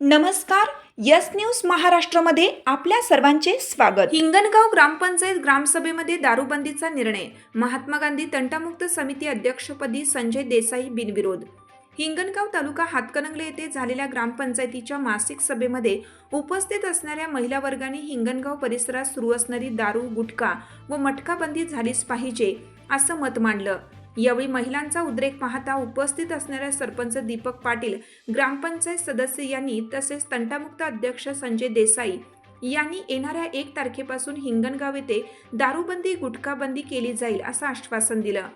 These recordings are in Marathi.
नमस्कार यस न्यूज महाराष्ट्रामध्ये आपल्या सर्वांचे स्वागत. हिंगणगाव ग्रामपंचायत ग्रामसभेमध्ये दारूबंदीचा निर्णय. महात्मा गांधी तंटामुक्त समिती अध्यक्षपदी संजय देसाई बिनविरोध. हिंगणगाव तालुका हातकणंगले येथे झालेल्या ग्रामपंचायतीच्या मासिक सभेमध्ये उपस्थित असणाऱ्या महिला वर्गाने हिंगणगाव परिसरात सुरू असणारी दारू गुटखा व मटका बंदी झालीच पाहिजे असं मत मांडलं. यावेळी महिलांचा उद्रेक पाहता उपस्थित असणाऱ्या सरपंच दीपक पाटील ग्रामपंचायत सदस्य यांनी तसेच तंटामुक्त अध्यक्ष संजय देसाई यांनी येणाऱ्या एक तारखेपासून हिंगणगाव येथे दारूबंदी गुटखाबंदी केली जाईल असं आश्वासन दिलं.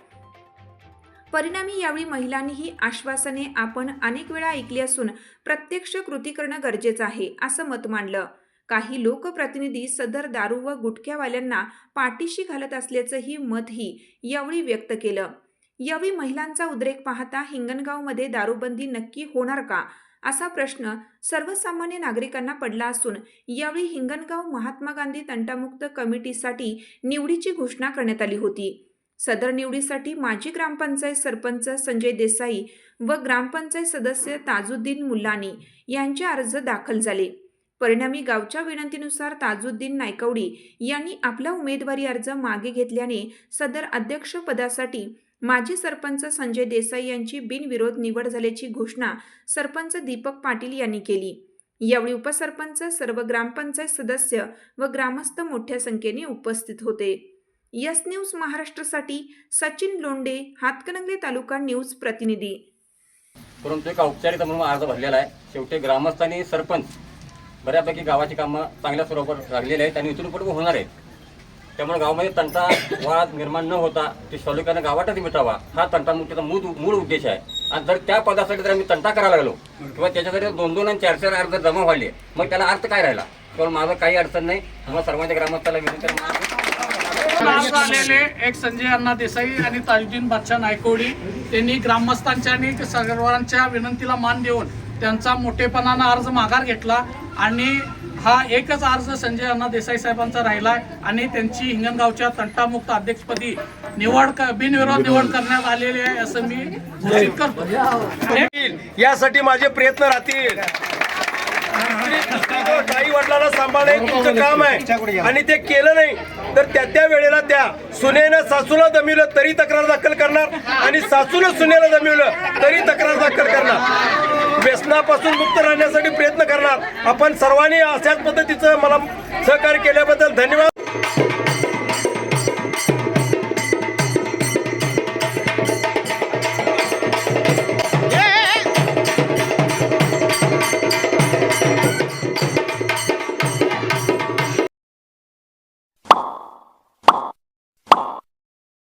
परिणामी यावेळी महिलांनी ही आश्वासने आपण अनेक वेळा ऐकली असून प्रत्यक्ष कृती करणं गरजेचं आहे असं मत मांडलं. काही लोकप्रतिनिधी सदर दारू व गुटख्यावाल्यांना पाठीशी घालत असल्याचंही मतही यावेळी व्यक्त केलं. यावेळी महिलांचा उद्रेक पाहता हिंगणगावमध्ये दारूबंदी नक्की होणार का? असा प्रश्न सर्वसामान्य नागरिकांना पडला असून यावेळी हिंगणगाव महात्मा गांधी तंटामुक्त कमिटीसाठी निवडीची घोषणा करण्यात आली होती. सदर निवडीसाठी माजी ग्रामपंचायत सरपंच संजय देसाई व ग्रामपंचायत सदस्य ताजुद्दीन मुल्लानी यांचे अर्ज दाखल झाले. परिणामी गावच्या विनंतीनुसार ताजुद्दीन नायकवडी यांनी आपला उमेदवारी अर्ज मागे घेतल्याने सदर अध्यक्षपदासाठी माजी सरपंच संजय देसाई यांची बिनविरोध निवड झाल्याची घोषणा सरपंच दीपक पाटील यांनी केली. यावेळी उपसरपंच सर्व ग्रामपंचायत सदस्य व ग्रामस्थ मोठ्या संख्येने उपस्थित होते. यस न्यूज महाराष्ट्रासाठी सचिन लोंडे हातकणंगले तालुका न्यूज प्रतिनिधी. परंतु एक औपचारिकता म्हणून अर्ज भरलेला आहे. शेवटी ग्रामस्थ आणि सरपंच बऱ्यापैकी गावाची कामं चांगल्या स्वरूपावर लागलेली आहेत आणि इथून पुढे होणार आहेत. त्यामुळे गावामध्ये तंटा वाद निर्माण न होता ते सॉल्युकानं गावातच मिटावा. हा तंटामुक्तीचा मूळ मूळ उद्देश आहे. आणि जर त्या पदासाठी जर आम्ही तंटा करायला लागलो किंवा त्याच्यासाठी दोन दोन आणि चार चार अर्ज जमा व्हायले मग त्याला अर्थ काय राहिला? किंवा माझं काही अडचण नाही. किंवा सर्वांच्या ग्रामस्थाला विनंती आलेले एक संजय अण्णा देसाई आणि ताजुद्दीन बादशाह नायकोडी त्यांनी ग्रामस्थांच्या आणि सर्वांच्या विनंतीला मान देऊन त्यांचा मोठेपणानं अर्ज माघार घेतला आणि हा एकच अर्ज संजय अण्णा देसाई साहेबांचा राहिला आणि त्यांची हिंगणगावच्या तंटामुक्त अध्यक्षपदी निवड क- बिनविरोध. निवड करण्यात आलेली आहे असं मी घोषित करतो. यासाठी माझे प्रयत्न राहतील. काही वडिलांना सांभाळणे हे तुमचं काम आहे. आणि ते केलं नाही तर त्या त्या वेळेला त्या सुनेनं सासूला दमिवलं तरी तक्रार दाखल करणार. आणि सासूनं सुनेला दमिवलं तरी तक्रार दाखल करणार. व्यसनापासून मुक्त राहण्यासाठी प्रयत्न करणार. आपण सर्वांनी अशाच पद्धतीचं मला सहकार्य केल्याबद्दल धन्यवाद.